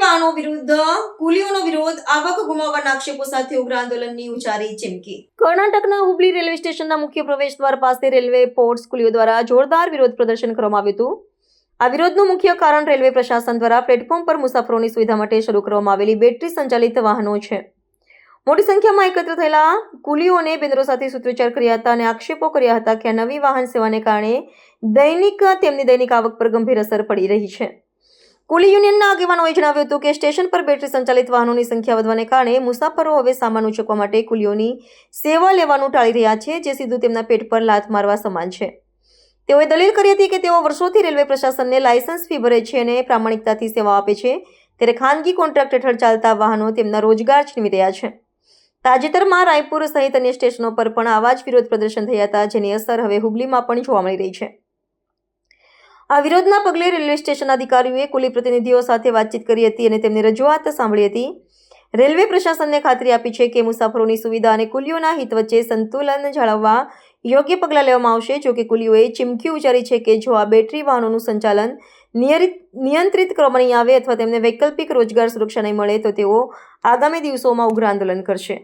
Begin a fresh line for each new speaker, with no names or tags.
વાહનો વિરુદ્ધ, કુલીઓનો વિરોધ, આવક ગુમાવવાના આક્ષેપો સાથે ઉગ્ર આંદોલનની ઉચ્ચારી ચીમકી. કર્ણાટકના હુબલી રેલવે સ્ટેશનના મુખ્ય પ્રવેશ દ્વાર પાસે રેલવે પોર્ટ્સ કુલીઓ દ્વારા જોરદાર વિરોધ પ્રદર્શન કરવામાં આવ્યું હતું. આ વિરોધનું મુખ્ય કારણ રેલવે પ્રશાસન દ્વારા પ્લેટફોર્મ પર મુસાફરોની સુવિધા માટે શરૂ કરવામાં આવેલી બેટરી સંચાલિત વાહનો છે. મોટી સંખ્યામાં એકત્ર થયેલા કુલીઓને બેનરો સાથે સૂત્રોચ્ચાર કર્યા હતા અને આક્ષેપો કર્યા હતા કે આ નવી વાહન સેવાને કારણે દૈનિક તેમની દૈનિક આવક પર ગંભીર અસર પડી રહી છે. કુલી યુનિયનના આગેવાનોએ જણાવ્યું હતું કે સ્ટેશન પર બેટરી સંચાલિત વાહનોની સંખ્યા વધવાને કારણે મુસાફરો હવે સામાન ઉચકવા માટે કુલીઓની સેવા લેવાનું ટાળી રહ્યા છે, જે સીધું તેમના પેટ પર લાત મારવા સમાન છે. તેઓએ દલીલ કરી હતી કે તેઓ વર્ષોથી રેલવે પ્રશાસનને લાયસન્સ ફી ભરે છે અને પ્રામાણિકતાથી સેવા આપે છે, ત્યારે ખાનગી કોન્ટ્રાક્ટ હેઠળ ચાલતા વાહનો તેમના રોજગાર છીનવી રહ્યા છે. તાજેતરમાં રાયપુર સહિત અન્ય સ્ટેશનો પર પણ આવા જ વિરોધ પ્રદર્શન થયા હતા, જેની અસર હવે હુબલીમાં પણ જોવા મળી રહી છે. આ વિરોધના પગલે રેલવે સ્ટેશન અધિકારીઓએ કુલી પ્રતિનિધિઓ સાથે વાતચીત કરી હતી અને તેમની રજૂઆત સાંભળી હતી. રેલવે પ્રશાસનને ખાતરી આપી છે કે મુસાફરોની સુવિધા અને કુલીઓના હિત વચ્ચે સંતુલન જાળવવા યોગ્ય પગલાં લેવામાં આવશે. જોકે કુલીઓએ ચીમકી ઉચ્ચારી છે કે જો આ બેટરી વાહનોનું સંચાલન નિયંત્રિત કરવામાં નહીં આવે અથવા તેમને વૈકલ્પિક રોજગાર સુરક્ષા નહીં મળે, તો તેઓ આગામી દિવસોમાં ઉગ્ર આંદોલન કરશે.